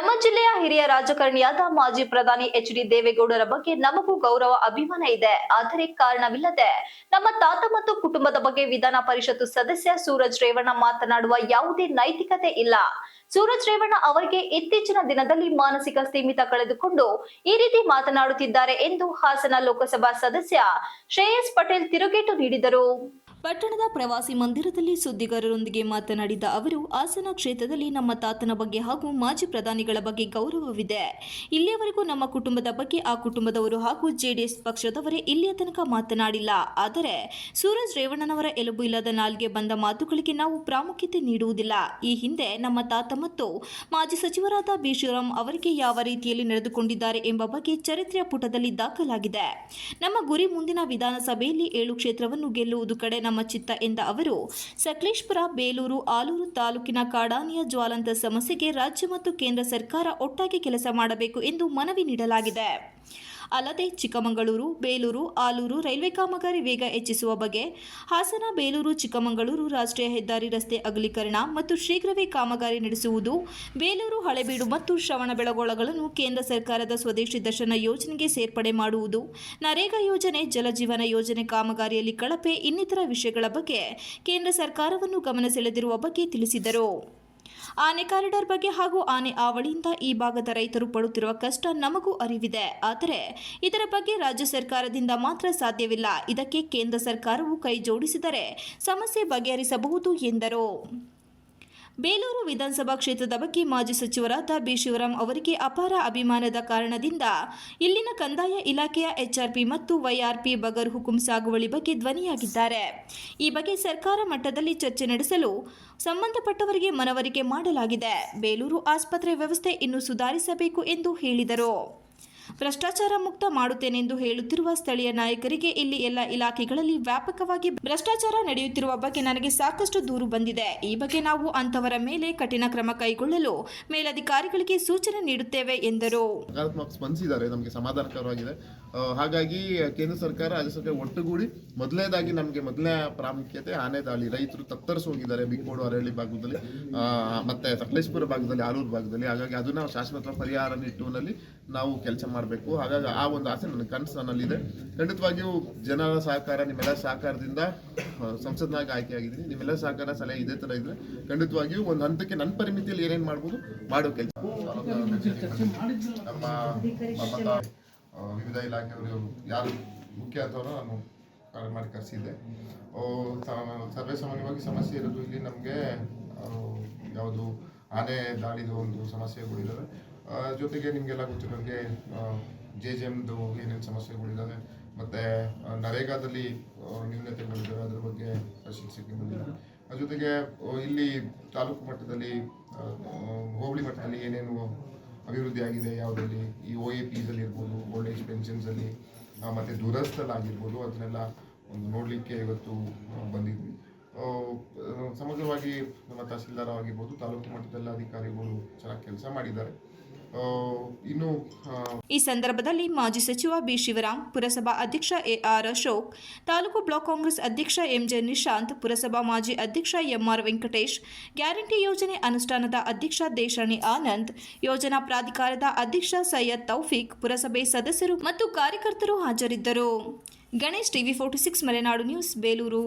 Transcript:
ನಮ್ಮ ಜಿಲ್ಲೆಯ ಹಿರಿಯ ರಾಜಕಾರಣಿಯಾದ ಮಾಜಿ ಪ್ರಧಾನಿ ಎಚ್ ಡಿ ದೇವೇಗೌಡರ ಬಗ್ಗೆ ನಮಗೂ ಗೌರವ, ಅಭಿಮಾನ ಇದೆ. ಆದರೆ ಕಾರಣವಿಲ್ಲದೆ ನಮ್ಮ ತಾತ ಮತ್ತು ಕುಟುಂಬದ ಬಗ್ಗೆ ವಿಧಾನ ಪರಿಷತ್ತು ಸದಸ್ಯ ಸೂರಜ್ ರೇವಣ್ಣ ಮಾತನಾಡುವ ಯಾವುದೇ ನೈತಿಕತೆ ಇಲ್ಲ. ಸೂರಜ್ ರೇವಣ್ಣ ಅವರಿಗೆ ಇತ್ತೀಚಿನ ದಿನದಲ್ಲಿ ಮಾನಸಿಕ ಸ್ಥಿಮಿತ ಕಳೆದುಕೊಂಡು ಈ ರೀತಿ ಮಾತನಾಡುತ್ತಿದ್ದಾರೆ ಎಂದು ಹಾಸನ ಲೋಕಸಭಾ ಸದಸ್ಯ ಶ್ರೇಯಸ್ ಪಟೇಲ್ ತಿರುಗೇಟು ನೀಡಿದರು. ಪಟ್ಟಣದ ಪ್ರವಾಸಿ ಮಂದಿರದಲ್ಲಿ ಸುದ್ದಿಗಾರರೊಂದಿಗೆ ಮಾತನಾಡಿದ ಅವರು, ಹಾಸನ ಕ್ಷೇತ್ರದಲ್ಲಿ ನಮ್ಮ ತಾತನ ಬಗ್ಗೆ ಹಾಗೂ ಮಾಜಿ ಪ್ರಧಾನಿಗಳ ಬಗ್ಗೆ ಗೌರವವಿದೆ. ಇಲ್ಲಿಯವರೆಗೂ ನಮ್ಮ ಕುಟುಂಬದ ಬಗ್ಗೆ ಆ ಕುಟುಂಬದವರು ಹಾಗೂ ಜೆಡಿಎಸ್ ಪಕ್ಷದವರೇ ಇಲ್ಲಿಯ ತನಕ ಮಾತನಾಡಿಲ್ಲ. ಆದರೆ, ಸೂರಜ್ ರೇವಣ್ಣನವರ ಎಲುಬು ಇಲ್ಲದ ನಾಲ್ಗೆ ಬಂದ ಮಾತುಗಳಿಗೆ ನಾವು ಪ್ರಾಮುಖ್ಯತೆ ನೀಡುವುದಿಲ್ಲ. ಈ ಹಿಂದೆ ನಮ್ಮ ತಾತ ಮತ್ತು ಮಾಜಿ ಸಚಿವರಾದ ಬಿ. ಅವರಿಗೆ ಯಾವ ರೀತಿಯಲ್ಲಿ ನಡೆದುಕೊಂಡಿದ್ದಾರೆ ಎಂಬ ಬಗ್ಗೆ ಚರಿತ್ರೆಯ ಪುಟದಲ್ಲಿ ದಾಖಲಾಗಿದೆ. ನಮ್ಮ ಗುರಿ ಮುಂದಿನ ವಿಧಾನಸಭೆಯಲ್ಲಿ ಏಳು ಕ್ಷೇತ್ರವನ್ನು ಗೆಲ್ಲುವುದು ಕಡೆ. ನಮ್ಮ ಚಿತ್ತ ಎಂದ ಅವರು, ಸಕಲೇಶ್ಪುರ ಬೇಲೂರು ಆಲೂರು ತಾಲೂಕಿನ ಕಾಡಾನಿಯ ಜ್ವಾಲಂತ ಸಮಸ್ಯೆಗೆ ರಾಜ್ಯ ಮತ್ತು ಕೇಂದ್ರ ಸರ್ಕಾರ ಒಟ್ಟಾಗಿ ಕೆಲಸ ಮಾಡಬೇಕು ಎಂದು ಮನವಿ ನೀಡಲಾಗಿದೆ. ಅಲ್ಲದೆ ಚಿಕ್ಕಮಗಳೂರು, ಬೇಲೂರು, ಆಲೂರು ರೈಲ್ವೆ ಕಾಮಗಾರಿ ವೇಗ ಹೆಚ್ಚಿಸುವ ಬಗ್ಗೆ ಹಾಸನ, ಬೇಲೂರು, ಚಿಕ್ಕಮಗಳೂರು ರಾಷ್ಟ್ರೀಯ ಹೆದ್ದಾರಿ ರಸ್ತೆ ಅಗಲೀಕರಣ ಮತ್ತು ಶೀಘ್ರವೇ ಕಾಮಗಾರಿ ನಡೆಸುವುದು, ಬೇಲೂರು ಹಳೆಬೀಡು ಮತ್ತು ಶ್ರವಣಬೆಳಗೊಳಗಳನ್ನು ಕೇಂದ್ರ ಸರ್ಕಾರದ ಸ್ವದೇಶಿ ದರ್ಶನ ಯೋಜನೆಗೆ ಸೇರ್ಪಡೆ ಮಾಡುವುದು, ನರೇಗಾ ಯೋಜನೆ, ಜಲಜೀವನ ಯೋಜನೆ ಕಾಮಗಾರಿಯಲ್ಲಿ ಕಳಪೆ ಇನ್ನಿತರ ವಿಷಯಗಳ ಬಗ್ಗೆ ಕೇಂದ್ರ ಸರ್ಕಾರವನ್ನು ಗಮನ ಸೆಳೆದಿರುವ ಬಗ್ಗೆ ತಿಳಿಸಿದರು. ಆನೆ ಕಾರಿಡಾರ್ ಬಗ್ಗೆ ಹಾಗೂ ಆನೆ ಆವಳಿಯಿಂದ ಈ ಭಾಗದ ರೈತರು ಪಡುತ್ತಿರುವ ಕಷ್ಟ ನಮಗೂ ಅರಿವಿದೆ. ಆದರೆ ಇದರ ಬಗ್ಗೆ ರಾಜ್ಯ ಸರ್ಕಾರದಿಂದ ಮಾತ್ರ ಸಾಧ್ಯವಿಲ್ಲ. ಇದಕ್ಕೆ ಕೇಂದ್ರ ಸರ್ಕಾರವು ಕೈ ಜೋಡಿಸಿದರೆ ಸಮಸ್ಯೆ ಬಗೆಹರಿಸಬಹುದು ಎಂದರು. ಬೇಲೂರು ವಿಧಾನಸಭಾ ಕ್ಷೇತ್ರದ ಬಗ್ಗೆ ಮಾಜಿ ಸಚಿವರಾದ ಬಿ ಶಿವರಾಮ್ ಅವರಿಗೆ ಅಪಾರ ಅಭಿಮಾನದ ಕಾರಣದಿಂದ ಇಲ್ಲಿನ ಕಂದಾಯ ಇಲಾಖೆಯ ಎಚ್ಆರ್ಪಿ ಮತ್ತು ವೈಆರ್ಪಿ ಬಗರ್ ಹುಕುಂ ಸಾಗುವಳಿ ಬಗ್ಗೆ ಧ್ವನಿಯಾಗಿದ್ದಾರೆ. ಈ ಬಗ್ಗೆ ಸರ್ಕಾರ ಮಟ್ಟದಲ್ಲಿ ಚರ್ಚೆ ನಡೆಸಲು ಸಂಬಂಧಪಟ್ಟವರಿಗೆ ಮನವರಿಕೆ ಮಾಡಲಾಗಿದೆ. ಬೇಲೂರು ಆಸ್ಪತ್ರೆ ವ್ಯವಸ್ಥೆ ಇನ್ನೂ ಸುಧಾರಿಸಬೇಕು ಎಂದು ಹೇಳಿದರು. ಭ್ರಷ್ಟಾಚಾರ ಮುಕ್ತ ಮಾಡುತ್ತೇನೆಂದು ಹೇಳುತ್ತಿರುವ ಸ್ಥಳೀಯ ನಾಯಕರಿಗೆ ಇಲ್ಲಿ ಎಲ್ಲ ಇಲಾಖೆಗಳಲ್ಲಿ ವ್ಯಾಪಕವಾಗಿ ಭ್ರಷ್ಟಾಚಾರ ನಡೆಯುತ್ತಿರುವ ಬಗ್ಗೆ ನನಗೆ ಸಾಕಷ್ಟು ದೂರು ಬಂದಿದೆ. ಈ ಬಗ್ಗೆ ನಾವು ಅಂತವರ ಮೇಲೆ ಕಠಿಣ ಕ್ರಮ ಕೈಗೊಳ್ಳಲು ಮೇಲಧಿಕಾರಿಗಳಿಗೆ ಸೂಚನೆ ನೀಡುತ್ತೇವೆ ಎಂದರು. ಸ್ಪಂದಿಸಿದ್ದಾರೆ ನಮಗೆ ಸಮಾಧಾನಕರವಾಗಿದೆ. ಹಾಗಾಗಿ ಕೇಂದ್ರ ಸರ್ಕಾರ, ರಾಜ್ಯ ಸರ್ಕಾರ ಒಟ್ಟುಗೂಡಿ ಮೊದಲನೇದಾಗಿ ನಮಗೆ ಮೊದಲನೇ ಪ್ರಾಮುಖ್ಯತೆ ಆನೆ ದಾಳಿ. ರೈತರು ತತ್ತರಿಸಿ ಹೋಗಿದ್ದಾರೆ ಬಿಕ್ಕೋಡು ಅರಳಿ ಭಾಗದಲ್ಲಿ ಮತ್ತೆ ಸಕಲೇಶ್ಪುರ ಭಾಗದಲ್ಲಿ, ಆಲೂರು ಭಾಗದಲ್ಲಿ. ಹಾಗಾಗಿ ಅದನ್ನ ಶಾಶ್ವತ ಪರಿಹಾರ ನಿಟ್ಟಿನಲ್ಲಿ ನಾವು ಕೆಲಸ ಮಾಡಬೇಕು. ಹಾಗಾಗಿ ಆ ಒಂದು ಆಸೆ ನನ್ನ ಕನಸು ನನ್ನಲ್ಲಿದೆ. ಖಂಡಿತವಾಗಿಯೂ ಜನರ ಸಹಕಾರ ನಿಮ್ಮೆಲ್ಲ ಸಹಕಾರದಿಂದ ಸಂಸದನಾಗಿ ಆಯ್ಕೆ ಆಯ್ಕೆಯಾಗಿದ್ದೀನಿ. ನಿಮ್ಮೆಲ್ಲ ಸಹಕಾರ ಸಲಹೆ ಇದೇ ಥರ ಇದ್ರೆ ಖಂಡಿತವಾಗಿಯೂ ಒಂದು ಹಂತಕ್ಕೆ ನನ್ನ ಪರಿಮಿತಿಯಲ್ಲಿ ಏನೇನು ಮಾಡ್ಬೋದು ಮಾಡೋ ಕೆಲಸ. ನಮ್ಮ ವಿವಿಧ ಇಲಾಖೆಯವರು ಯಾರು ಮುಖ್ಯ ಅಥವಾ ನಾನು ಮಾಡಿ ಕರೆಸಿದ್ದೆ ಸರ್ವೇ ಸಾಮಾನ್ಯವಾಗಿ ಸಮಸ್ಯೆ ಇರೋದು ಇಲ್ಲಿ ನಮಗೆ ಯಾವುದು ಆನೆ ದಾಳಿದು ಒಂದು ಸಮಸ್ಯೆಗಳಿದ್ದಾವೆ ಆ, ಜೊತೆಗೆ ನಿಮಗೆಲ್ಲ ಗೊತ್ತಿರೋಂಗೆ ಜೆ ಜೆ ಎಮ್ದು ಏನೇನು ಸಮಸ್ಯೆಗಳಿದ್ದಾವೆ ಮತ್ತು ನರೇಗಾದಲ್ಲಿ ನ್ಯೂನತೆಗಳಿದ್ದಾವೆ ಅದ್ರ ಬಗ್ಗೆ ಪರಿಶೀಲಿಸಲಿಕ್ಕೆ ಬಂದಿದ್ದಾರೆ ಅದ್ರ ಜೊತೆಗೆ ಇಲ್ಲಿ ತಾಲೂಕು ಮಟ್ಟದಲ್ಲಿ ಹೋಬಳಿ ಮಟ್ಟದಲ್ಲಿ ಏನೇನು ಅಭಿವೃದ್ಧಿ ಆಗಿದೆ ಯಾವುದಲ್ಲಿ ಈ ಒ ಎ ಪಿಸಲ್ಲಿ ಇರ್ಬೋದು ಓಲ್ಡ್ ಏಜ್ ಪೆನ್ಷನ್ಸಲ್ಲಿ ಮತ್ತು ದುರಸ್ಥಲಾಗಿರ್ಬೋದು ಅದನ್ನೆಲ್ಲ ಒಂದು ನೋಡಲಿಕ್ಕೆ ಇವತ್ತು ಬಂದಿದ್ವಿ. ಸಮಗ್ರವಾಗಿ ನಮ್ಮ ತಹಸೀಲ್ದಾರ್ ಆಗಿರ್ಬೋದು ತಾಲೂಕು ಮಟ್ಟದಲ್ಲ ಅಧಿಕಾರಿಗಳು ಚೆನ್ನಾಗಿ ಕೆಲಸ ಮಾಡಿದ್ದಾರೆ. ಇನ್ನು ಈ ಸಂದರ್ಭದಲ್ಲಿ ಮಾಜಿ ಸಚಿವ ಬಿ ಶಿವರಾಮ್ ಪುರಸಭಾ ಅಧ್ಯಕ್ಷ ಎ ಆರ್ ಅಶೋಕ್, ತಾಲೂಕು ಬ್ಲಾಕ್ ಕಾಂಗ್ರೆಸ್ ಅಧ್ಯಕ್ಷ ಎಂಜೆ ನಿಶಾಂತ್, ಪುರಸಭಾ ಮಾಜಿ ಅಧ್ಯಕ್ಷ ಎಂಆರ್ ವೆಂಕಟೇಶ್, ಗ್ಯಾರಂಟಿ ಯೋಜನೆ ಅನುಷ್ಠಾನದ ಅಧ್ಯಕ್ಷ ದೇಶಾಣಿ ಆನಂದ್, ಯೋಜನಾ ಪ್ರಾಧಿಕಾರದ ಅಧ್ಯಕ್ಷ ಸೈಯದ್ ತೌಫಿಕ್, ಪುರಸಭೆ ಸದಸ್ಯರು ಮತ್ತು ಕಾರ್ಯಕರ್ತರು ಹಾಜರಿದ್ದರು. Ganesh TV forty six, Malenadu news, Belur.